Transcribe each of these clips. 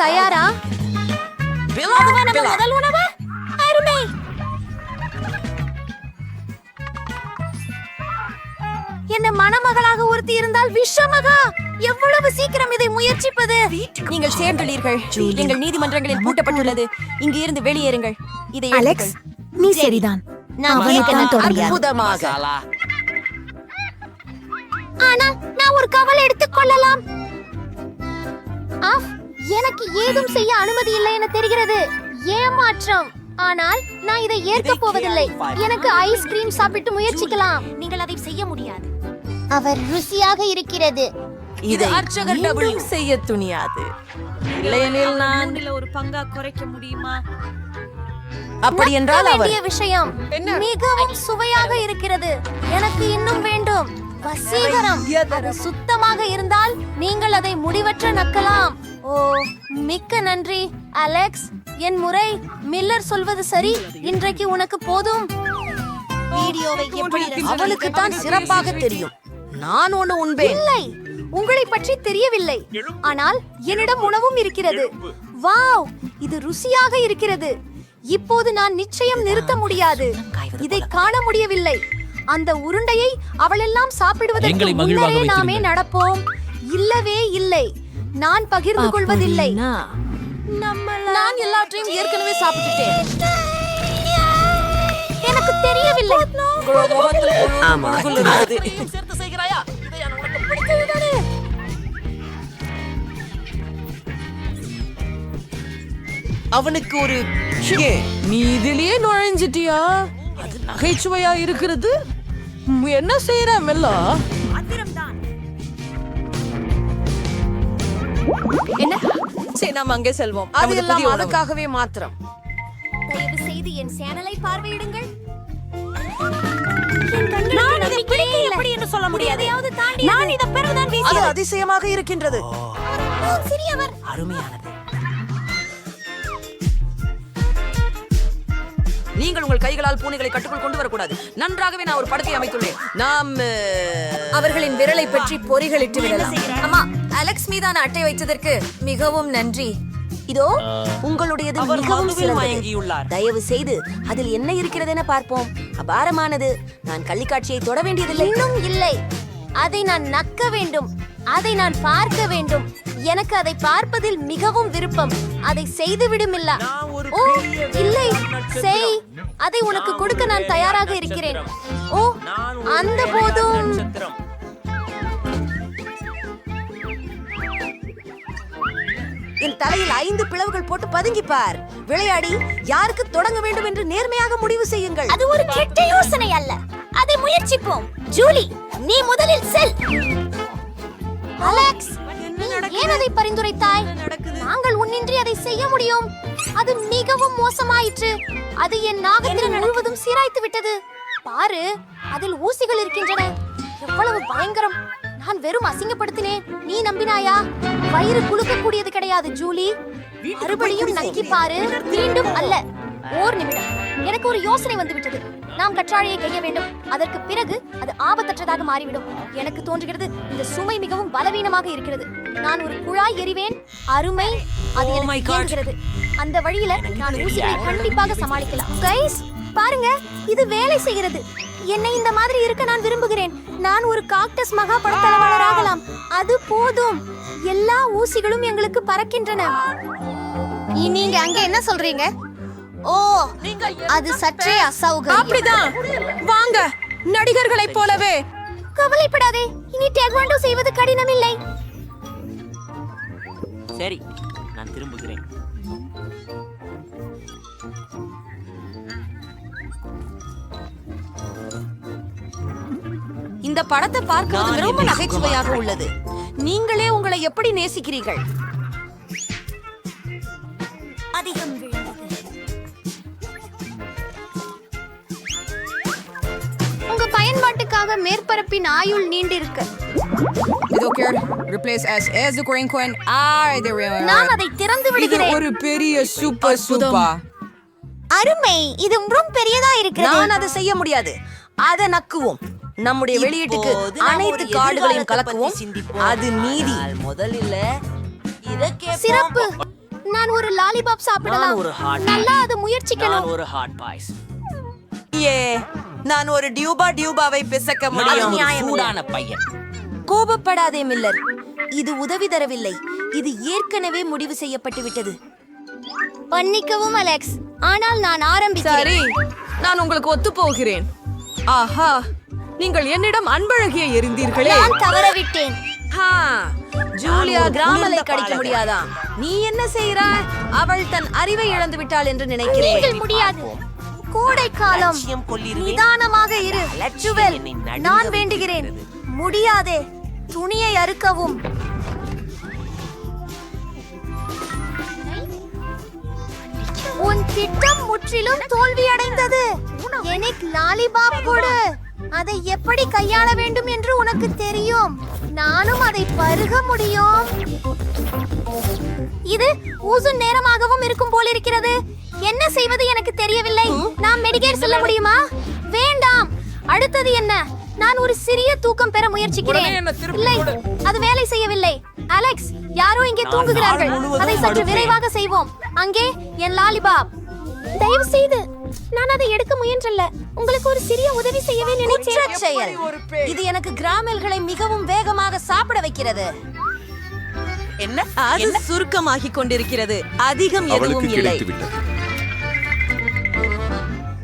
தயாரா? அதுவா நம்ம முதல் உணவு? அருமை. என்ன மணமகளாக ஒருத்தி இருந்தால் விஷமகா எவ்வளவு சீக்கிரம் இதை முயற்சிப்பது? நீங்கள் சேர்ந்துள்ளீர்கள். எங்கள் நீதிமன்றங்களில் பூட்டப்பட்டுள்ளது. இங்கு இருந்து வெளியேறுங்கள். இதை அலெக்ஸ். நீ சரிதான். அற்புதமாக. ஆனால் நான் ஒரு கவலை எடுத்துக் கொள்ளலாம். ஆஃப், எனக்கு ஏதும் செய்ய அனுமதி இல்லை என தெரிகிறது. ஏமாற்றம் ஆனால் நான் இதை ஏற்க போவதில்லை. எனக்கு ஐஸ்கிரீம் சாப்பிட்டு முயற்சிக்கலாம். நீங்கள் அதை செய்ய முடியாது. அவர் ருசியாக இருக்கிறது. இதை அர்ச்சகர் மீண்டும் செய்ய துணியாது. இல்லையெனில் நான் ஒரு பங்கா குறைக்க முடியுமா? அப்படி என்றால் அவர் விஷயம் மிகவும் சுவையாக இருக்கிறது. எனக்கு இன்னும் வேண்டும். வசீகரம். அது சுத்தமாக இருந்தால் நீங்கள் அதை முடிவற்ற நக்கலாம். ஓ மிக்க நன்றி அலெக்ஸ். என் முறை மில்லர் சொல்வது சரி. இன்றைக்கு உனக்கு போதும். வீடியோவை எப்படி அவளுக்கு தான் சிறப்பாக தெரியும். நான் ஒண்ணு உண்பேன். இல்லை. உங்களை பற்றி தெரியவில்லை. ஆனால் என்னிடம் உணவும் இருக்கிறது. வாவ் இது ருசியாக இருக்கிறது. இப்போது நான் நிச்சயம் நிறுத்த முடியாது. இதை காண முடியவில்லை. அந்த உருண்டையை அவளெல்லாம் சாப்பிடுவதற்கு முன்னரே நாமே. நடப்போம். இல்லவே இல்லை. நான் பகிர்ந்து கொள்வதில்லை. நான் எல்லாற்றையும் ஏற்கனவே சாப்பிட்டுட்டேன். எனக்கு தெரியவில்லை. ஆமா. சேர்த்து செய்கிறாயா? அவனுக்கு ஒரு நீ இதிலேயே நுழைஞ்சிட்டியா? அது நகைச்சுவையா இருக்கிறது? என்ன செய்யற மெல்லா? என்ன? சரி நாம் அங்கே செல்வோம். அது எல்லாம் அதுக்காகவே மாத்திரம். தயவு செய்து என் சேனலை பார்வையிடுங்கள். நான் இதை பிடிக்க எப்படி என்று சொல்ல முடியாது. நான் இதை அது அதிசயமாக இருக்கின்றது. சிறியவர். அருமையானது. நீங்கள் உங்கள் கைகளால் பூனைகளை கட்டுக்குள் கொண்டு வரக்கூடாது நன்றாகவே நான் ஒரு படத்தை அமைத்துள்ளேன். நாம் அவர்களின் விரலை பற்றி பொறிகளிட்டு விடலாம். அம்மா அலெக்ஸ் மீதான அட்டை வைத்ததற்கு மிகவும் நன்றி. இதோ உங்களுடையது மிகவும். தயவு செய்து அதில் என்ன இருக்கிறது என பார்ப்போம். அபாரமானது. நான் கள்ளிக்காட்சியை தொட வேண்டியதில்லை. இன்னும் இல்லை. அதை நான் நக்க வேண்டும். அதை நான் பார்க்க வேண்டும். எனக்கு அதை பார்ப்பதில் மிகவும் விருப்பம். அதை செய்து விடுமில்லா ஓ இல்லை. செய். அதை உனக்கு கொடுக்க நான் தயாராக இருக்கிறேன். ஓ அந்த போதும். என் தலையில் ஐந்து பிளவுகள் போட்டு பதுங்கி பார் விளையாடி யாருக்கு தொடங்க வேண்டும் என்று நேர்மையாக முடிவு செய்யுங்கள். அது ஒரு கெட்ட யோசனை அல்ல. அதை முயற்சிப்போம். ஜூலி நீ முதலில் செல். அலெக்ஸ் நீ ஏன் அதை பரிந்துரைத்தாய்? நாங்கள் உன்னின்றி அதை செய்ய முடியும். அது மிகவும் மோசமாயிற்று. அது என் நாகத்திறன் முழுவதும் சீராய்த்து விட்டது. பாரு அதில் ஊசிகள் இருக்கின்றன. எவ்வளவு பயங்கரம். நான் வெறும் அசிங்கப்படுத்தினேன். நீ நம்பினாயா? வயிறு குலுக்கக்கூடியது கிடையாது ஜூலி. மறுபடியும் நக்கி பாரு மீண்டும் அல்ல. ஓர் நிமிடம். எனக்கு ஒரு யோசனை வந்து விட்டது நாம் கற்றாழையை கைய வேண்டும். அதற்கு பிறகு அது ஆபத்தற்றதாக மாறிவிடும். எனக்கு தோன்றுகிறது இந்த சுமை மிகவும் பலவீனமாக இருக்கிறது. நான் ஒரு குழாய் எறிவேன் அருமை அது எனக்கு இயங்குகிறது. அந்த வழியில நான் ஊசிகளை கண்டிப்பாக சமாளிக்கலாம். கைஸ் பாருங்க இது வேலை செய்கிறது. என்னை இந்த மாதிரி இருக்க நான் விரும்புகிறேன். நான் ஒரு காக்டஸ் மகா படத்தளவாளர் ஆகலாம் அது போதும். எல்லா ஊசிகளும் எங்களுக்கு பறக்கின்றன. நீங்க அங்க என்ன சொல்றீங்க? ஓ அது சற்றே அசௌகரியம். அப்படிதான். வாங்க நடிகர்களைப் போலவே. கவலைப்படாதே இனி டேக்வாண்டோ செய்வது கடினம் இல்லை சரி நான் திரும்புகிறேன். இந்த படத்தை பார்க்கிறது ரொம்ப நகைச்சுவையாக உள்ளது. நீங்களே உங்களை எப்படி நேசிக்கிறீர்கள்? Coin. I the real நான் அதை திறந்து விடுகிறேன். ஒரு பெரிய சூப்பர் சூப்பர் அருமை. இது ரொம்ப பெரியதா இருக்கிறது. நான் அதை செய்ய முடியாது. அதை நக்குவோம். நம்முடைய வெளியீட்டுக்கு அனைத்து எதிர்காலத்தை கலக்குவோம். அது நீதி. முதலில். சிறப்பு. நான் ஒரு லாலிபாப் சாப்பிடலாம். நல்லா அது முயற்சிக்கணும். ஒரு ஹாட் பாய்ஸ் ஏ நான் ஒரு டியூபா டியூபாவை பிசக்க முடியும். சூடான பையன். கோபப்படாதே மில்லர். இது உதவி தரவில்லை. இது ஏற்கனவே முடிவு செய்யப்பட்டு விட்டது. பண்ணிக்கவும் அலெக்ஸ். ஆனால் நான் ஆரம்பிக்கிறேன். சரி நான் உங்களுக்கு ஒத்து போகிறேன் ஆஹா நீங்கள் என்னிடம் அன்பழகிய எரிந்தீர்களே. நான் தவறவிட்டேன். ஹா, ஜூலியா கிராமலை கடிக்க. முடியாதா? நீ என்ன செய்கிறாய் அவள் தன் அறிவை இழந்து விட்டாள் என்று நினைக்கிறேன். முடியாது. கோடை காலம் லட்சியம் கொள்ளிருவேன். நிதானமாக இரு. ஜுவல் நான் வேண்டுகிறேன். முடியாதே. துணியை அறுக்கவும். உன் திட்டம் முற்றிலும் தோல்வியடைந்தது. எனக்கு லாலிபாப் கொடு. அதை எப்படி கையாள வேண்டும் என்று உனக்கு தெரியும். நானும் அதை பருக முடியும். இது ஊசு நேரமாகவும் இருக்கும் போல் இருக்கிறது என்ன செய்வது எனக்கு தெரியவில்லை. நாம் மெடிக்கேர் செல்ல முடியுமா? வேண்டாம். அடுத்தது என்ன? நான் ஒரு சிறிய தூக்கம் பெற முயற்சிக்கிறேன். இல்லை. அது வேலை செய்யவில்லை. அலெக்ஸ் யாரோ இங்கே நான் தூங்குகிறார்கள். அதை சற்று. விரைவாக செய்வோம். அங்கே என் லாலிபாப். தயவு செய்து நான் அதை எடுக்க முயன்றல்ல. உங்களுக்கு ஒரு சிறிய உதவி செய்யவே நினைச்சேன் செயல் இது எனக்கு கிராமல்களை மிகவும் வேகமாக சாப்பிட வைக்கிறது. என்ன? அது சுருக்கமாகிக் கொண்டிருக்கிறது. அதிகம் எதுவும் இல்லை.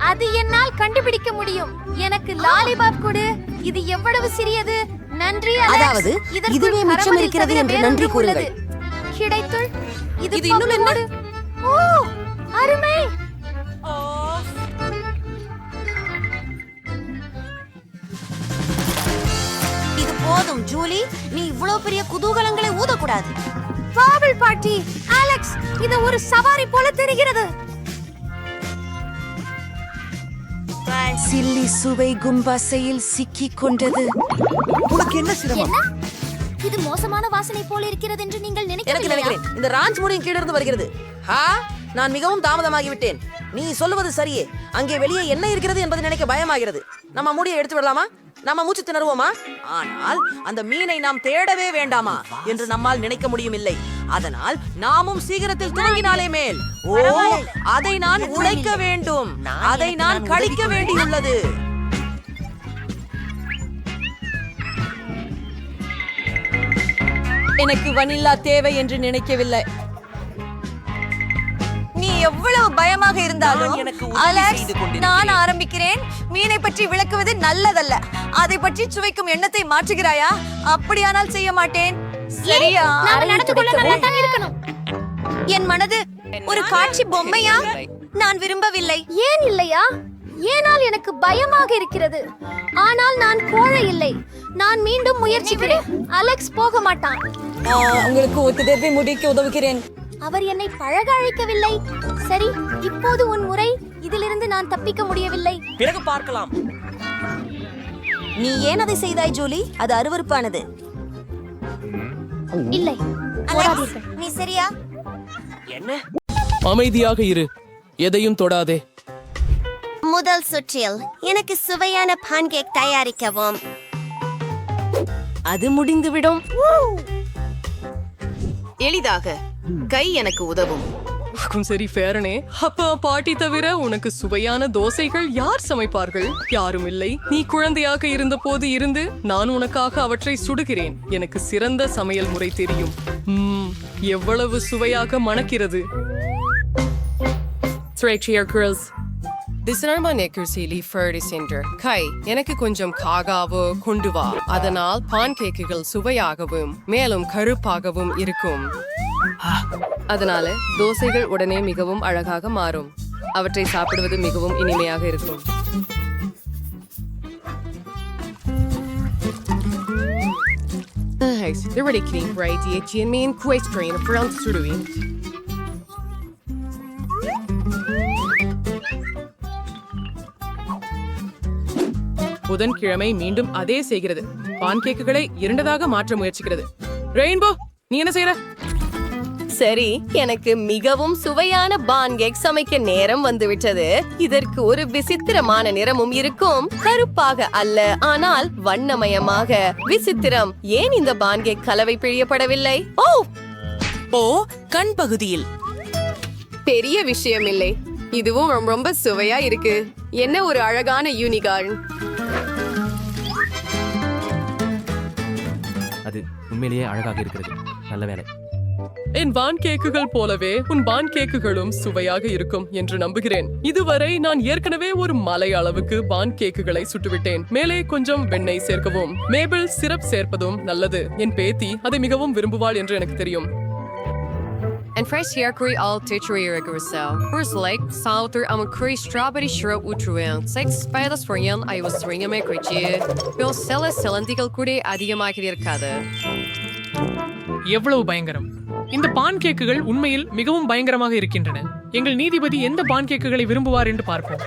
அது என்னால் கண்டுபிடிக்க முடியும். எனக்கு லாலிபாப் கொடு. இது எவ்வளவு சிறியது? நன்றி. அதாவது, இதுவே மிச்சம் இருக்கிறது என்று நன்றி கூறுங்கள். கிடைத்துள் இது இன்னும் என்ன? ஓ அருமை. இது போதும் ஜூலி. நீ இவ்வளவு பெரிய குதூகலங்களை ஊதக்கூடாது. பாபிள் பாட்டி அலெக்ஸ் இது ஒரு சவாரி போல தெரிகிறது. சில்லி சுவை கும்பாசையில் சிக்கிக் கொண்டது. என்ன இது மோசமான வாசனை போல இருக்கிறது என்று நீங்கள் எனக்கு நினைக்கிறேன். இந்த ராஞ்ச் முடியும் கீழிருந்து வருகிறது. ஹா நான் மிகவும் தாமதமாகி விட்டேன். நீ சொல்லுவது சரியே. அங்கே வெளியே என்ன இருக்கிறது என்பது நினைக்க பயமாகிறது. நம்ம முடியை எடுத்து விடலாமா? நம்ம மூச்சு திணறுவோமா? ஆனால் அந்த மீனை நாம் தேடவே வேண்டாமா? என்று நம்மால் நினைக்க முடியும் இல்லை அதனால் நாமும் சீக்கிரத்தில் துவங்கினாலே மேல். ஓ அதை நான் உழைக்க வேண்டும். அதை நான் கழிக்க வேண்டியுள்ளது. எனக்கு வனில்லா தேவை என்று நினைக்கவில்லை. நீ எவ்வளவு பயமாக இருந்தாலும் அலெக்ஸ். நான் ஆரம்பிக்கிறேன். மீனை பற்றி விளக்குவது நல்லதல்ல. அதை பற்றி சுவைக்கும் எண்ணத்தை மாற்றுகிறாயா? அப்படியானால் செய்ய மாட்டேன். சரியா? நாம நடந்து கொள்ள. நல்லா தான் இருக்கணும். என் மனது ஒரு காட்சி பொம்மையா? நான் விரும்பவில்லை. ஏன் இல்லையா? ஏனால் எனக்கு பயமாக இருக்கிறது. ஆனால் நான் கோழை இல்லை. நான் மீண்டும் முயற்சிக்கிறேன். அலெக்ஸ் போக மாட்டான். உங்களுக்கு ஒத்துதேர்வை முடிக்க உதவுகிறேன். அவர் என்னை பழக அழைக்கவில்லை. சரி இப்போது உன் முறை இதிலிருந்து நான் தப்பிக்க முடியவில்லை. பிறகு பார்க்கலாம். நீ ஏன் அதை செய்தாய் ஜூலி? அது அருவருப்பானது. இல்லை. நீ சரியா? என்ன? அமைதியாக இரு. எதையும் தொடாதே. முதல் சுற்றில் எனக்கு சுவையான பான்கேக் தயாரிக்கவும். அது முடிந்துவிடும். எளிதாக. கை எனக்கு உதவும். உனக்கும் சரி அப்பா பாட்டி தவிர உனக்கு சுவையான தோசைகள் யார் சமைப்பார்கள்? யாரும் இல்லை. நீ குழந்தையாக இருந்த போது இருந்து நான் உனக்காக அவற்றை சுடுகிறேன். எனக்கு சிறந்த சமையல் முறை தெரியும். எவ்வளவு சுவையாக மணக்கிறது. கை எனக்கு கொஞ்சம் காகாவோ கொண்டு வா அதனால் பான் கேக்குகள் சுவையாகவும் மேலும் கருப்பாகவும் இருக்கும். அதனால தோசைகள் உடனே மிகவும் அழகாக மாறும். அவற்றை சாப்பிடுவது மிகவும் இனிமையாக இருக்கும். Round suruin. புதன்கிழமை மீண்டும் அதே செய்கிறது. பான்கேக்குகளை இரண்டதாக மாற்ற முயற்சிக்கிறது. ரெயின்போ நீ என்ன செய்யற சரி எனக்கு மிகவும் சுவையான பான்கேக் சமைக்க நேரம் வந்துவிட்டது. இதற்கு ஒரு விசித்திரமான நிறமும் இருக்கும். கருப்பாக அல்ல ஆனால் வண்ணமயமாக. விசித்திரம் ஏன் இந்த பான்கேக் கலவை பிழியப்படவில்லை? ஓ! ஓ கண் பகுதியில். பெரிய விஷயம் இல்லை இதுவும் ரொம்ப- ரொம்ப சுவையா இருக்கு. என்ன ஒரு அழகான யூனிகார்ன். அது உண்மையிலேயே அழகாக இருக்கிறது. நல்ல வேலை. என் பான் கேக்குகள் போலவே உன் பான் கேக்குகளும் சுவையாக இருக்கும் என்று நம்புகிறேன் இதுவரை நான் ஏற்கனவே ஒரு மலை அளவுக்கு பான் கேக்குகளை சுட்டுவிட்டேன் மேலே கொஞ்சம் வெண்ணெய் சேர்க்கவும் மேபிள் சிரப் சேர்ப்பதும் நல்லது என் பேத்தி அதை மிகவும் விரும்புவாள் என்று எனக்கு தெரியும் En fresh hierkuri al titulaire gersel. First like salter am curry strawberry syrup utruel. Six spiders for yan I was ringa me krichi. Bill sella selendigal kude அதிகமாக இருக்காது எவ்வளவு பயங்கரம் இந்த பான் கேக்குகள் உண்மையில் மிகவும் பயங்கரமாக இருக்கின்றன. எங்கள் நீதிபதி எந்த பான் கேக்குகளை விரும்புவார் என்று பார்ப்போம்.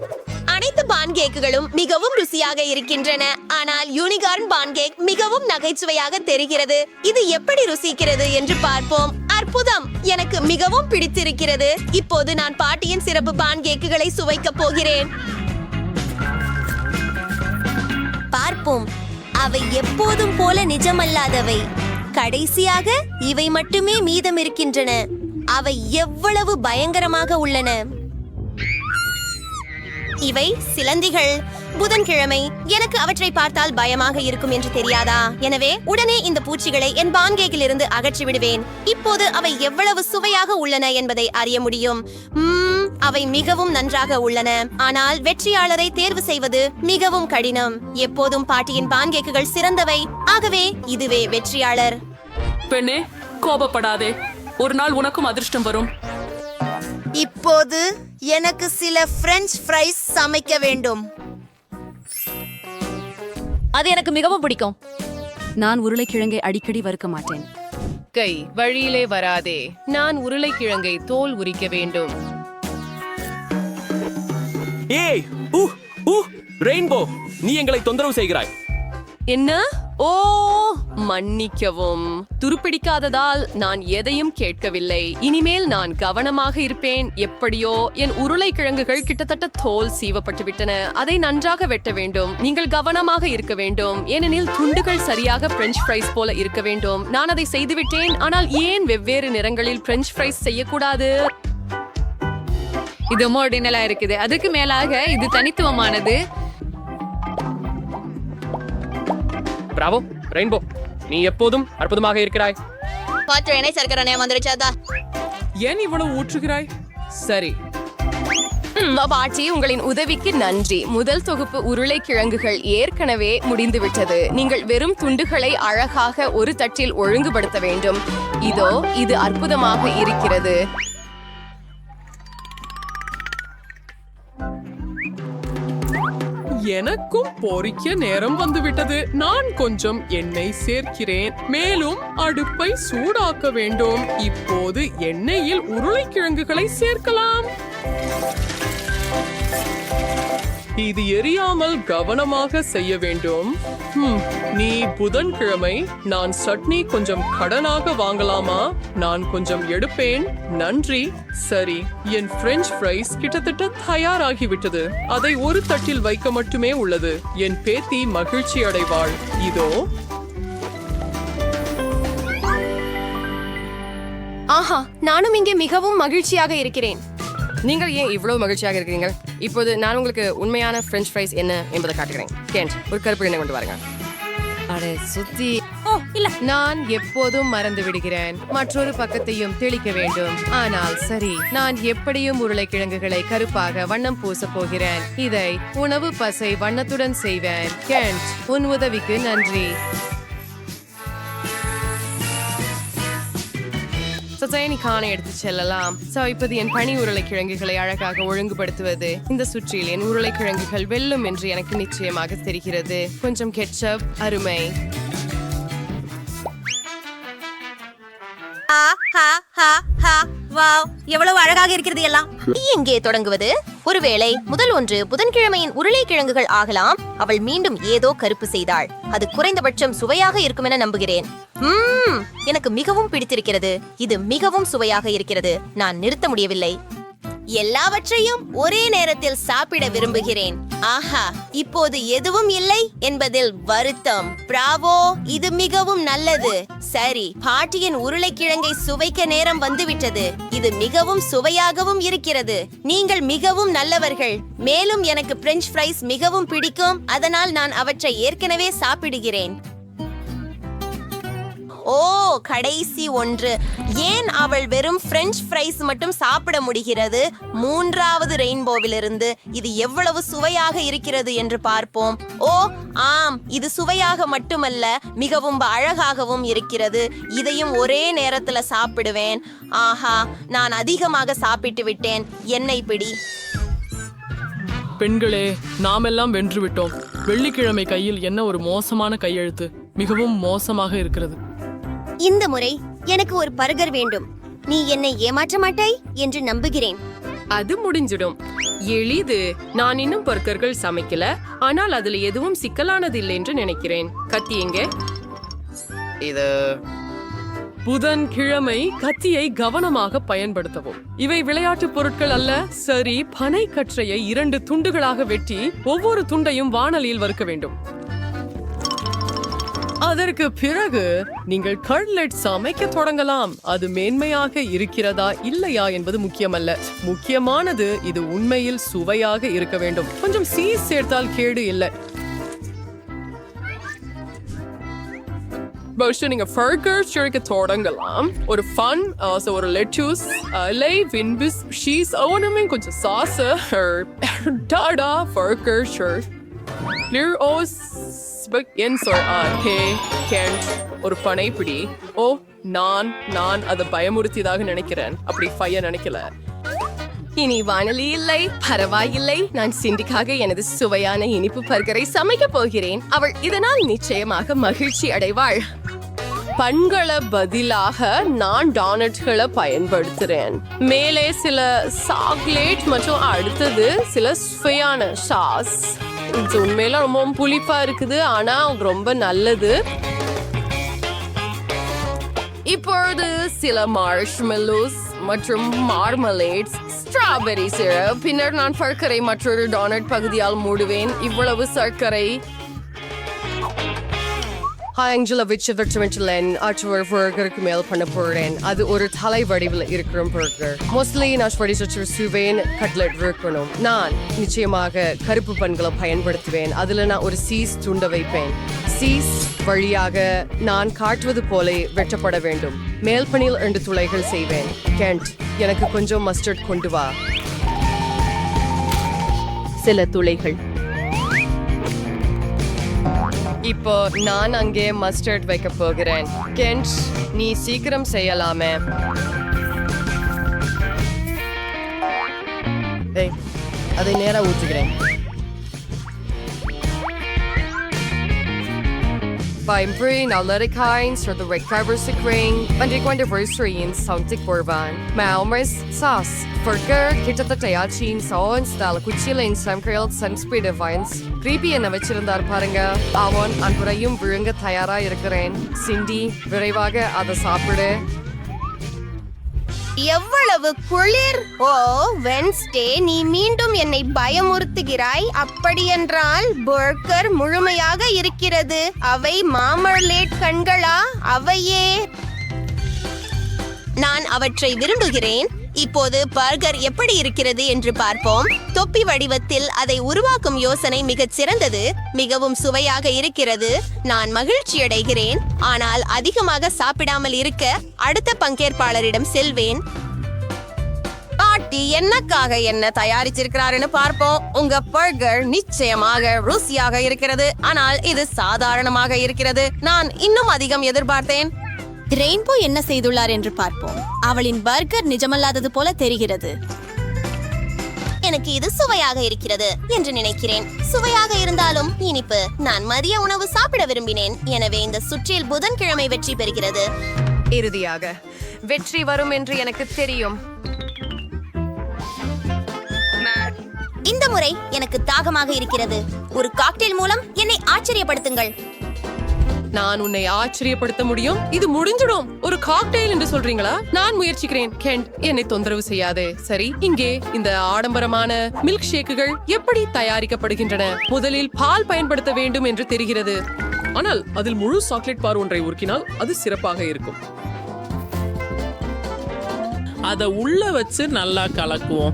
அனைத்து பான் கேக்குகளும் மிகவும் ருசியாக இருக்கின்றன. ஆனால் யூனிகார்ன் பான் கேக் மிகவும் நகைச்சுவையாக தெரிகிறது. இது எப்படி ருசிக்கிறது என்று பார்ப்போம். அற்புதம்! எனக்கு மிகவும் பிடித்திருக்கிறது. இப்போது நான் பாட்டியின் சிறப்பு பான் கேக்குகளை சுவைக்கப் போகிறேன். பார்ப்போம். அவை எப்போதும் போல நிஜமல்லாதவை. கடைசியாக இவை மட்டுமே மீதம் இருக்கின்றன. அவை எவ்வளவு பயங்கரமாக உள்ளன. இவை சிலந்திகள். புதன்கிழமை. எனக்கு அவற்றை பார்த்தால் பயமாக இருக்கும் என்று தெரியாதா? எனவே உடனே இந்த பூச்சிகளை என் பான்கேக்கில் இருந்து அகற்றி விடுவேன் இப்போது அவை எவ்வளவு சுவையாக உள்ளன என்பதை அறிய முடியும். அவை மிகவும் நன்றாக உள்ளன. ஆனால் வெற்றியாளரை தேர்வு செய்வது மிகவும் கடினம். எப்போதும் பாட்டியின் பான்கேக்குகள் சிறந்தவை. ஆகவே இதுவே வெற்றியாளர். பெண்ணே கோபப்படாதே. ஒரு நாள் உனக்கும் அதிர்ஷ்டம் வரும். இப்போது எனக்கு சில பிரெஞ்ச் ஃப்ரைஸ் சமைக்க வேண்டும். அது எனக்கு மிகவும் பிடிக்கும். நான் உருளைக்கிழங்கை அடிக்கடி வறுக்க மாட்டேன். கை வழியிலே வராதே. நான் உருளைக்கிழங்கை தோல் உரிக்க வேண்டும். ஏய் ஊ ஊ ரெயின்போ நீ எங்களை தொந்தரவு செய்கிறாய். என்ன? ஓ மன்னிக்கவும். துருப்பிடிக்காததால் நான் எதையும் கேட்கவில்லை. இனிமேல் நான் கவனமாக இருப்பேன். எப்படியோ என் உருளைக்கிழங்குகள் கிட்டத்தட்ட தோல் சீவப்பட்டு விட்டன. அதை நன்றாக வெட்ட வேண்டும். நீங்கள் கவனமாக இருக்க வேண்டும். ஏனெனில் துண்டுகள் சரியாக பிரெஞ்ச் ஃப்ரைஸ் போல இருக்க வேண்டும். நான் அதை செய்துவிட்டேன். ஆனால் ஏன் வெவ்வேறு நிறங்களில் பிரெஞ்ச் ஃப்ரைஸ் செய்யக்கூடாது? இது மோடினலா இருக்குது. அதுக்கு மேலாக இது தனித்துவமானது. பிராவோ ரெயின்போ நீ எப்போதும் அற்புதமாக இருக்கிறாய். பாத்திரம் என்ன சர்க்கரை வந்துருச்சாதா ஏன் இவ்வளவு ஊற்றுகிறாய்? சரி. பாட்டி உங்களின் உதவிக்கு நன்றி. முதல் தொகுப்பு உருளைக்கிழங்குகள் ஏற்கனவே முடிந்துவிட்டது. நீங்கள் வெறும் துண்டுகளை அழகாக ஒரு தட்டில் ஒழுங்குபடுத்த வேண்டும். இதோ இது அற்புதமாக இருக்கிறது. எனக்கும் பொரிக்க நேரம் வந்துவிட்டது. நான் கொஞ்சம் எண்ணெய் சேர்க்கிறேன். மேலும் அடுப்பை சூடாக்க வேண்டும். இப்போது எண்ணெயில் உருளைக்கிழங்குகளை சேர்க்கலாம். இது எரியாமல் கவனமாக செய்ய வேண்டும். நீ புதன்கிழமை நான் சட்னி கொஞ்சம் கடனாக வாங்கலாமா? நான் கொஞ்சம் எடுப்பேன். நன்றி. சரி என் பிரெஞ்ச் ஃப்ரைஸ் கிட்டத்தட்ட தயாராகிவிட்டது. அதை ஒரு தட்டில் வைக்க மட்டுமே உள்ளது. என் பேத்தி மகிழ்ச்சி அடைவாள். இதோ. ஆஹா நானும் இங்கே மிகவும் மகிழ்ச்சியாக இருக்கிறேன். நீங்கள் ஏன் இவ்வளவு மகிழ்ச்சியாக இருக்கிறீங்க இப்போது நான் உங்களுக்கு உண்மையான பிரெஞ்ச் ஃப்ரைஸ் என்ன என்பதை காட்டுகிறேன். கேண்ட் ஒரு கருப்பு எண்ணெய் கொண்டு வாருங்க. அடே சுத்தி. ஓ இல்ல. நான் எப்போதும் மறந்து விடுகிறேன். மற்றொரு பக்கத்தையும் தெளிக்க வேண்டும். ஆனால் சரி நான் எப்படியும் உருளைக்கிழங்குகளை கருப்பாக வண்ணம் பூச போகிறேன். இதை உணவு பசை வண்ணத்துடன் செய்வேன். கெண்ட் உன் உதவிக்கு நன்றி. சச்சயனிக்கான எடுத்து செல்லலாம். சோ இப்போது என் பனி உருளைக்கிழங்குகளை அழகாக ஒழுங்குபடுத்துவது இந்த சுற்றில் என் உருளைக்கிழங்குகள் வெல்லும் என்று எனக்கு நிச்சயமாக தெரிகிறது. கொஞ்சம் கெட்சப் அருமை. ஹா ஹா ஹா ஹா. வாவ் எவ்வளவு அழகாக இருக்கிறது எல்லாம். எங்கே தொடங்குவது? ஒருவேளை முதல் ஒன்று புதன்கிழமையின் உருளைக்கிழங்குகள் ஆகலாம். அவள் மீண்டும் ஏதோ கருப்பு செய்தாள். அது குறைந்தபட்சம் சுவையாக இருக்கும் என நம்புகிறேன். எனக்கு மிகவும் பிடித்திருக்கிறது. இது மிகவும் சுவையாக இருக்கிறது. நான் நிறுத்த முடியவில்லை. எல்லாவற்றையும் ஒரே நேரத்தில் சாப்பிட விரும்புகிறேன். ஆஹா இப்போது எதுவும் இல்லை என்பதில் வருத்தம். பிராவோ இது மிகவும் நல்லது. சரி பாட்டியின் உருளைக்கிழங்கை சுவைக்க நேரம் வந்துவிட்டது. இது மிகவும் சுவையாகவும் இருக்கிறது. நீங்கள் மிகவும் நல்லவர்கள். மேலும் எனக்கு பிரெஞ்ச் ஃப்ரைஸ் மிகவும் பிடிக்கும். அதனால் நான் அவற்றை ஏற்கனவே சாப்பிடுகிறேன். ஓ கடைசி ஒன்று. ஏன் அவள் வெறும் பிரெஞ்ச் ஃப்ரைஸ் மட்டும் சாப்பிட முடிகிறது? மூன்றாவது ரெயின்போவிலிருந்து இது எவ்வளவு சுவையாக இருக்கிறது என்று பார்ப்போம். ஓ ஆம் இது சுவையாக மட்டுமல்ல மிகவும் அழகாகவும் இருக்கிறது. இதையும் ஒரே நேரத்துல சாப்பிடுவேன். ஆஹா நான் அதிகமாக சாப்பிட்டு விட்டேன். என்னை பிடி. பெண்களே நாமெல்லாம் வென்று விட்டோம். வெள்ளிக்கிழமை கையில் என்ன ஒரு மோசமான கையெழுத்து. மிகவும் மோசமாக இருக்கிறது. இந்த முறை எனக்கு ஒரு பர்கர் வேண்டும். நீ என்னை ஏமாற்ற மாட்டாய் என்று நம்புகிறேன். அது முடிஞ்சிடும். எளிது. நான் இன்னும் பர்கர்கள் சமைக்கல. ஆனால் அதுல எதுவும் சிக்கலானது இல்லை என்று நினைக்கிறேன். கத்தி எங்க? இது புதன்கிழமை கத்தியை கவனமாக பயன்படுத்தவும். இவை விளையாட்டு பொருட்கள் அல்ல. சரி பனை கற்றையை இரண்டு துண்டுகளாக வெட்டி ஒவ்வொரு துண்டையும் வாணலியில் வறுக்க வேண்டும். அதற்கு பிறகு நீங்கள் கட்லெட் சமைக்க தொடங்கலாம். அது மேன்மையாக இருக்கிறதா இல்லையா என்பது முக்கியமல்ல. முக்கியமானது இது உண்மையில் சுவையாக இருக்க வேண்டும். கொஞ்சம் சீஸ் சேர்த்தால் கேடு இல்லை. பஸ்ட் நீங்க பர்கர் சுழிக்க தொடங்கலாம். ஒரு ஃபன் ஸோ ஒரு லெட்யூஸ் லை வின்பிஸ் ஷீஸ் அவனுமே கொஞ்சம் சாஸ் டாடா பர்கர் ஷர்ட் லிர் ஓஸ் என் சொல் ஹே கேண்ட் ஒரு பனைப்பிடி ஓ நான் நான் அதை பயமுறுத்தியதாக நினைக்கிறேன். அப்படி பையன் நினைக்கல. இனி வானொலி இல்லை பரவாயில்லை. நான் சிண்டிக்காக எனது சுவையான இனிப்பு பர்கரை சமைக்க போகிறேன். அவள் இதனால் நிச்சயமாக மகிழ்ச்சி அடைவாள். பண்களை பதிலாக நான் டானட்களை பயன்படுத்துறேன். மேலே சில சாக்லேட் மற்றும் அடுத்தது சில சுவையான சாஸ். இது உண்மையில ரொம்ப புளிப்பா இருக்குது. ஆனா ரொம்ப நல்லது. இப்பொழுது சில மார்ஷ்மெல்லோஸ் மற்றும் மார்மலேட்ஸ் ஸ்ட்ராபெரி சிரப் பின்னர் நான் சர்க்கரை மற்றொரு டோனட் பகுதியால் மூடுவேன். இவ்வளவு சர்க்கரை ஆங்கில வச்சு வெற்றமெற்றலன் ஆற்றுவர் பர்கருக்கு மேல் பண்ண போறேன் அது ஒரு தலை வடிவில் இருக்கிற பர்கர் மோஸ்ட்லி நான் ஸ்படி சுற்று சுவேன் கட்லெட் இருக்கணும் நான் நிச்சயமாக கருப்பு பண்களை பயன்படுத்துவேன். அதுல நான் ஒரு சீஸ் துண்ட வைப்பேன். சீஸ் வழியாக நான் காட்டுவது போல வெட்டப்பட வேண்டும். மேல் பணியில் ரெண்டு துளைகள் செய்வேன். கெண்ட் எனக்கு கொஞ்சம் மஸ்டர்ட் கொண்டு வா. சில துளைகள். இப்போ நான் அங்கே மஸ்டர்ட் வைக்க போகிறேன். கென்ட் நீ சீக்கிரம் செய்யலாமே. அதை நேரா ஊற்றுகிறேன் by Bryn a kinds sur the Recover Ring, and ik anniversary in Santik Borban. Maomres Sas, Burger, Kitata Tayachin, Sawan, Stala Kuchilin, Samkril, Sunspread Vines. Creepy என்ன வச்சிருந்தார் பாருங்க அவன் அன்புரையும் விழுங்க தயாரா இருக்கிறேன் சிண்டி விரைவாக அதை சாப்பிடு எவ்வளவு குளிர்? ஓ வென்ஸ்டே நீ மீண்டும் என்னை பயமுறுத்துகிறாய்? அப்படியென்றால் பர்கர் முழுமையாக இருக்கிறது. அவை மாமர்லேட் கண்களா? அவையே. நான் அவற்றை விரும்புகிறேன். இப்போது பர்கர் எப்படி இருக்கிறது என்று பார்ப்போம். தொப்பி வடிவத்தில் அதை உருவாக்கும் யோசனை மிகச் சிறந்தது மிகவும் சுவையாக இருக்கிறது. நான் மகிழ்ச்சியடைகிறேன் ஆனால் அதிகமாக சாப்பிடாமல் இருக்க அடுத்த பங்கேற்பாளரிடம் செல்வேன். பாட்டி என்னக்காக என்ன தயாரிச்சிருக்கிறாருன்னு பார்ப்போம். உங்க பர்கர் நிச்சயமாக ருசியாக இருக்கிறது. ஆனால் இது சாதாரணமாக இருக்கிறது. நான் இன்னும் அதிகம் எதிர்பார்த்தேன். ரெயின்போ என்ன செய்துள்ளார் என்று பார்ப்போம். அவளின் பர்கர் நிஜமல்லாதது போல தெரிகிறது. எனக்கு இது சுவையாக இருக்கிறது என்று நினைக்கிறேன். சுவையாக இருந்தாலும் இனிப்பு. நான் மதிய உணவு சாப்பிட விரும்பினேன். எனவே இந்த சுற்றில் புதன்கிழமை வெற்றி பெறுகிறது. இறுதியாக வெற்றி வரும் என்று எனக்கு தெரியும். இந்த முறை எனக்கு தாகமாக இருக்கிறது. ஒரு காக்டெயில் மூலம் என்னை ஆச்சரியப்படுத்துங்கள். நான் உன்னை ஆச்சரியப்படுத்த முடியும்? இது முடிஞ்சிடும். ஒரு காக்டெயில் என்று சொல்றீங்களா? நான் முயற்சிக்கிறேன் கெண்ட். என்னை தொந்தரவு செய்யாதே. சரி இங்கே இந்த ஆடம்பரமான மில்க் ஷேக்குகள் எப்படி தயாரிக்கப்படுகின்றன? முதலில் பால் பயன்படுத்த வேண்டும் என்று தெரிகிறது. ஆனால் அதில் முழு சாக்லேட் பார் ஒன்றை உருக்கினால் அது சிறப்பாக இருக்கும். அதை உள்ள வச்சு நல்லா கலக்குவோம்.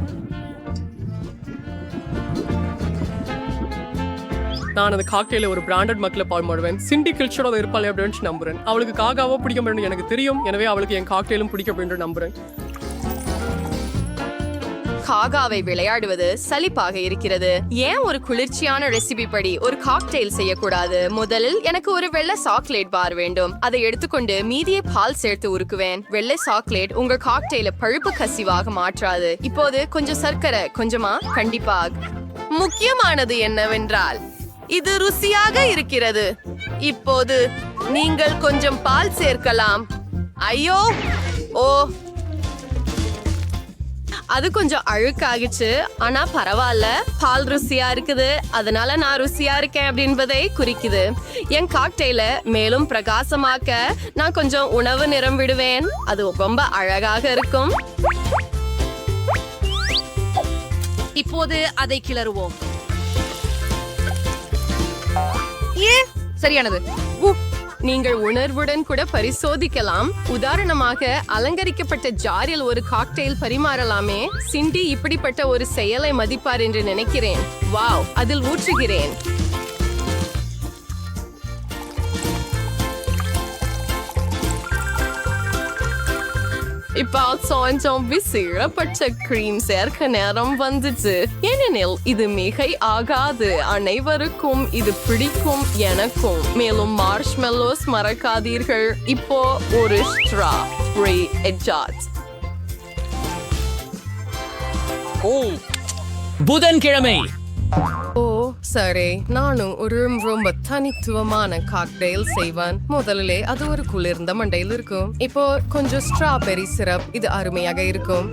நான் அந்த காக்டெயில ஒரு பிராண்டட் மக்களை பால் மாடுவேன். சிண்டி கில்ச்சரோட இருப்பாள் அப்படின்னு நம்புறேன். அவளுக்கு காகாவோ பிடிக்கும் என்று எனக்கு தெரியும். எனவே அவளுக்கு என் காக்டெயிலும் பிடிக்கும் அப்படின்னு நம்புறேன். காகாவை விளையாடுவது சலிப்பாக இருக்கிறது. ஏன் ஒரு குளிர்ச்சியான ரெசிபி படி ஒரு காக்டெயில் செய்யக்கூடாது? முதலில் எனக்கு ஒரு வெள்ளை சாக்லேட் பார் வேண்டும். அதை எடுத்துக்கொண்டு மீதியை பால் சேர்த்து உருக்குவேன். வெள்ளை சாக்லேட் உங்க காக்டெயில பழுப்பு கசிவாக மாற்றாது. இப்போது கொஞ்சம் சர்க்கரை கொஞ்சமா கண்டிப்பாக. முக்கியமானது என்னவென்றால் இது ருசியாக இருக்கிறது. இப்போது நீங்கள் கொஞ்சம் பால் சேர்க்கலாம். ஐயோ! ஓ! அது கொஞ்சம் அழுக்காகிச்சு ஆனா பரவாயில்ல. பால் ருசியா இருக்குது. அதனால நான் ருசியா இருக்கேன் அப்படின்பதை குறிக்குது. என் காக்டெயில மேலும் பிரகாசமாக்க நான் கொஞ்சம் உணவு நிறம் விடுவேன். அது ரொம்ப அழகாக இருக்கும். இப்போது அதை கிளறுவோம். சரியானது. உ, நீங்கள் உணர்வுடன் கூட பரிசோதிக்கலாம். உதாரணமாக அலங்கரிக்கப்பட்ட ஜாரில் ஒரு காக்டெயில் பரிமாறலாமே. சிண்டி இப்படிப்பட்ட ஒரு செயலை மதிப்பார் என்று நினைக்கிறேன். வாவ் அதில் ஊற்றுகிறேன். இப்போ கொஞ்சம் விசிறப்பட்ட கிரீம் சேர்க்க நேரம் வந்துச்சு ஏனெனில் இது மிகை ஆகாது அனைவருக்கும் இது பிடிக்கும் எனக்கும் மேலும் மார்ஷ்மெல்லோஸ் மறக்காதீர்கள் இப்போ ஒரு ஸ்ட்ரா ஃப்ரீ எட்ஜாட் ஓ புதன்கிழமை ஓ சரி நானும் ஒரு ரொம்ப தனித்துவமான காக்டெயில் செய்வேன். முதலிலே அது ஒரு குளிர்ந்த மண்டையில் இருக்கும். இப்போ கொஞ்சம் ஸ்ட்ராபெரி சிரப் இது அருமையாக இருக்கும்.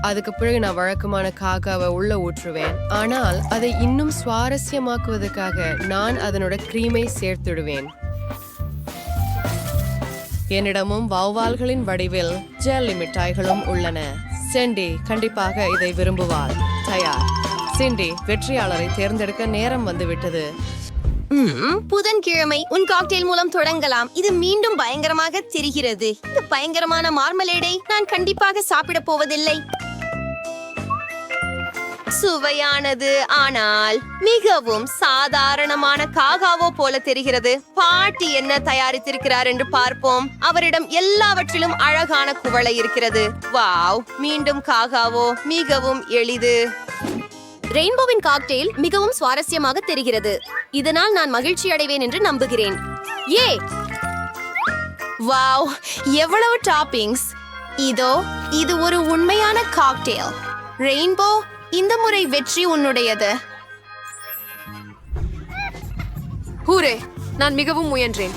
அதுக்கு பிறகு நான் வழக்கமான காக்காவை உள்ள ஊற்றுவேன். ஆனால் அதை இன்னும் சுவாரஸ்யமாக்குவதற்காக நான் அதனோட கிரீமை சேர்த்துடுவேன். என்னிடமும் வௌவால்களின் வடிவில் ஜெல்லி மிட்டாய்களும் உள்ளன. செண்டி கண்டிப்பாக இதை விரும்புவார். தயார். சிண்டி வெற்றியாளரை தேர்ந்தெடுக்க நேரம் வந்துவிட்டது. ம், புதன்கிழமை உன் காக்டெயில் மூலம் தொடங்கலாம். இது மீண்டும் பயங்கரமாக தெரிகிறது. இந்த பயங்கரமான மார்மலேடை நான் கண்டிப்பாக சாப்பிட போவதில்லை. சுவையானது. ஆனால் மிகவும் சாதாரணமான காகாவோ போல தெரிகிறது. பாட்டி என்ன தயாரித்திருக்கிறார் என்று பார்ப்போம். அவரிடம் எல்லாவற்றிலும் அழகான குவளை இருக்கிறது. வாவ் மீண்டும் காகாவோ. மிகவும் எளிது. ரெயின்போவின் காக்டெயில் மிகவும் சுவாரஸ்யமாக தெரிகிறது. இதனால் நான் மகிழ்ச்சி அடைவேன் என்று நம்புகிறேன். ஏ! வாவ் எவ்வளவு டாப்பிங்ஸ். இதோ இது ஒரு உண்மையான காக்டெயில். ரெயின்போ இந்த முறை வெற்றி உன்னுடையது. ஹூரே நான் மிகவும் முயன்றேன்.